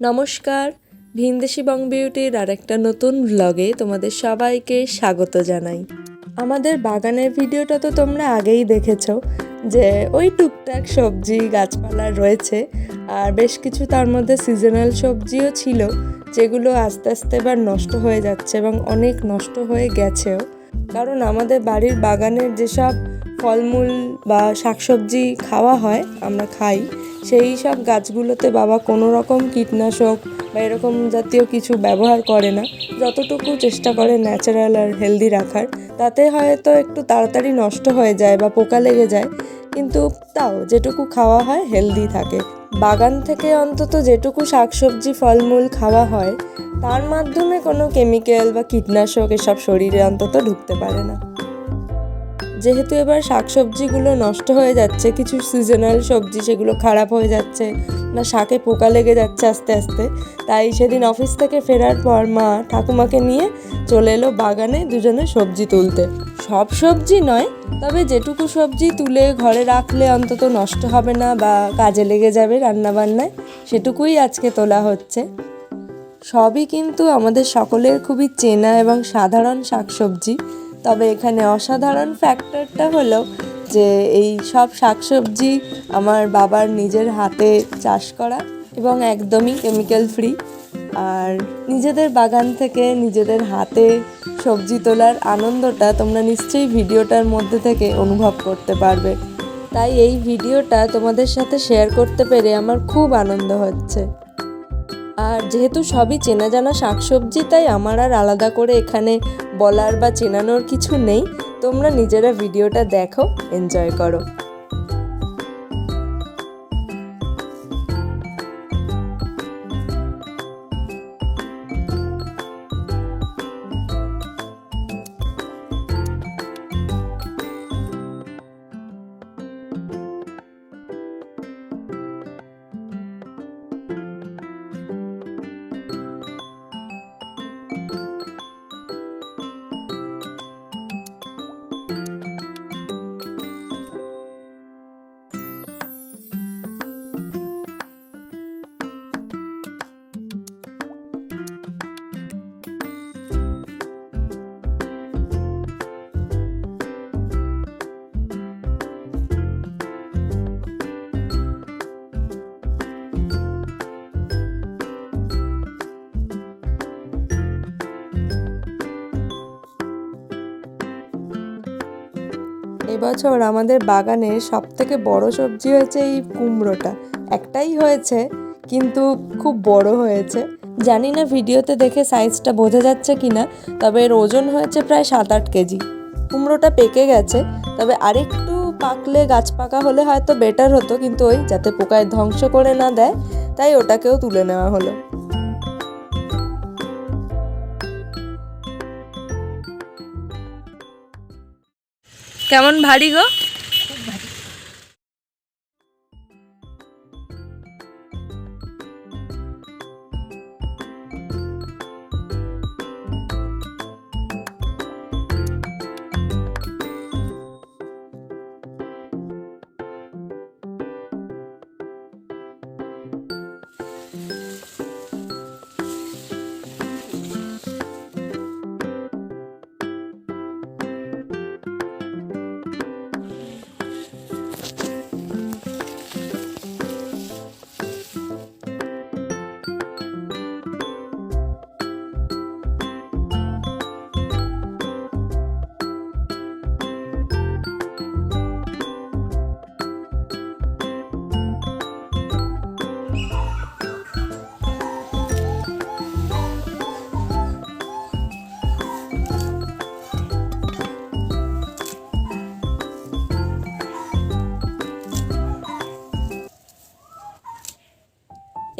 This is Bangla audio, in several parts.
নমস্কার। ভিনদেশি বং বিউটির আর একটা নতুন ব্লগে তোমাদের সবাইকে স্বাগত জানাই। আমাদের বাগানের ভিডিওটা তো তোমরা আগেই দেখেছ যে ওই টুকটাক সবজি গাছপালা রয়েছে আর বেশ কিছু তার মধ্যে সিজনাল সবজিও ছিল যেগুলো আস্তে আস্তে এবার নষ্ট হয়ে যাচ্ছে এবং অনেক নষ্ট হয়ে গেছেও। কারণ আমাদের বাড়ির বাগানের যেসব ফলমূল বা শাকসবজি খাওয়া হয়, আমরা খাই সেই সব গাছগুলোতে বাবা কোনো রকম কীটনাশক বা এরকম জাতীয় কিছু ব্যবহার করে না। যতটুকু চেষ্টা করে ন্যাচারাল আর হেলদি রাখার, তাতে হয়তো একটু তাড়াতাড়ি নষ্ট হয়ে যায় বা পোকা লেগে যায়। কিন্তু তাও যেটুকু খাওয়া হয় হেলদি থাকে। বাগান থেকে অন্তত যেটুকু শাকসবজি, ফলমূল খাওয়া হয়, তার মাধ্যমে কোনো কেমিক্যাল বা কীটনাশক এসব শরীরে অন্তত ঢুকতে পারে না। যেহেতু এবার শাকসবজিগুলো নষ্ট হয়ে যাচ্ছে, কিছু সিজনাল সবজি সেগুলো খারাপ হয়ে যাচ্ছে, না শাকে পোকা লেগে যাচ্ছে আস্তে আস্তে, তাই সেদিন অফিস থেকে ফেরার পর মা ঠাকুমাকে নিয়ে চলে এলো বাগানে দুজনে সবজি তুলতে। সব সবজি নয়, তবে যেটুকু সবজি তুলে ঘরে রাখলে অন্তত নষ্ট হবে না বা কাজে লেগে যাবে রান্নাবান্নায়, সেটুকুই আজকে তোলা হচ্ছে। সবই কিন্তু আমাদের সকলের খুবই চেনা এবং সাধারণ শাকসবজি। তবে এখানে অসাধারণ ফ্যাক্টরটা হলো যে এই সব শাকসবজি আমার বাবার নিজের হাতে চাষ করা এবং একদমই কেমিক্যাল ফ্রি আর নিজেদের বাগান থেকে নিজেদের হাতে সবজি তোলার আনন্দটা তোমরা নিশ্চয়ই ভিডিওটার মধ্যে থেকে অনুভব করতে পারবে। তাই এই ভিডিওটা তোমাদের সাথে শেয়ার করতে পেরে আমার খুব আনন্দ হচ্ছে। আর যেহেতু সবই চেনা জানা শাকসবজি, তাই আমার আর আলাদা করে এখানে বলার বা চেনানোর কিছু নেই। তোমরা নিজেরা ভিডিওটা দেখো এনজয় করো। এবছর আমাদের বাগানে সব থেকে বড় সবজি হয়েছে এই কুমড়োটা। একটাই হয়েছে, কিন্তু খুব বড় হয়েছে। জানি না ভিডিওতে দেখে সাইজটা বোঝা যাচ্ছে কি না তবে এর ওজন হয়েছে প্রায় সাত আট কেজি। কুমড়োটা পেকে গেছে, তবে আরেকটু পাকলে গাছ পাকা হলে হয়তো বেটার হতো, কিন্তু ওই যাতে পোকায় ধ্বংস করে না দেয়, তাই ওটাকেও তুলে নেওয়া হলো। কেমন ভারী গো?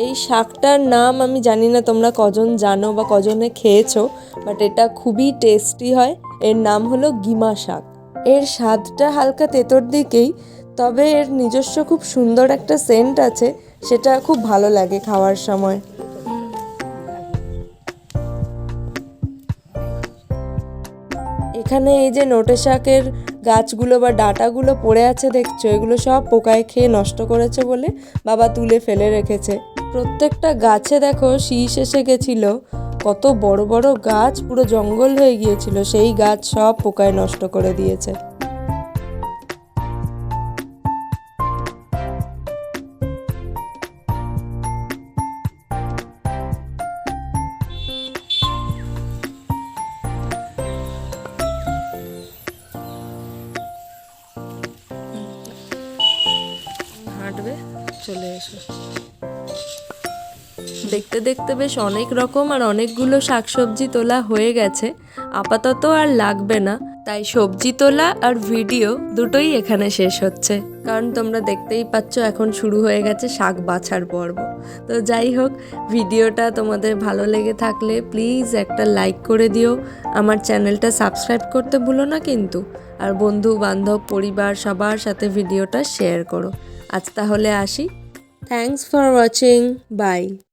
এই শাকটার নাম আমি জানি না তোমরা কজন জানো বা কজনে খেয়েছো বাট এটা খুবই টেস্টি হয়। এর নাম হলো গিমা শাক। এর স্বাদটা হালকা তেতোর দিকেই, তবে এর নিজস্ব খুব সুন্দর একটা সেন্ট আছে, সেটা খুব ভালো লাগে খাওয়ার সময়। এখানে এই যে নোটে শাকের গাছগুলো বা ডাঁটাগুলো পড়ে আছে, দেখছ? এগুলো সব পোকায় খেয়ে নষ্ট করেছে বলে বাবা তুলে ফেলে রেখেছে। প্রত্যেকটা গাছে দেখো শীষ এসে গেছিল। কত বড় বড় গাছ, পুরো জঙ্গল হয়ে গিয়েছিল। সেই গাছ সব পোকায় নষ্ট করে দিয়েছে। চলে এসো। দেখতে দেখতে বেশ অনেক রকম আর অনেকগুলো শাকসবজি তোলা হয়ে গেছে। আপাতত আর লাগবে না। তাই সবজি তোলা আর ভিডিও দুটোই এখানে শেষ হচ্ছে। কারণ তোমরা দেখতেই পাচ্ছ এখন শুরু হয়ে গেছে শাক বাছার পর্ব। তো যাই হোক, ভিডিওটা তোমাদের ভালো লেগে থাকলে প্লিজ একটা লাইক করে দিও। আমার চ্যানেলটা সাবস্ক্রাইব করতে ভুলো না কিন্তু। আর বন্ধু, বান্ধব, পরিবার, সবার সাথে ভিডিওটা শেয়ার করো। আজ তাহলে আসি। Thanks for watching by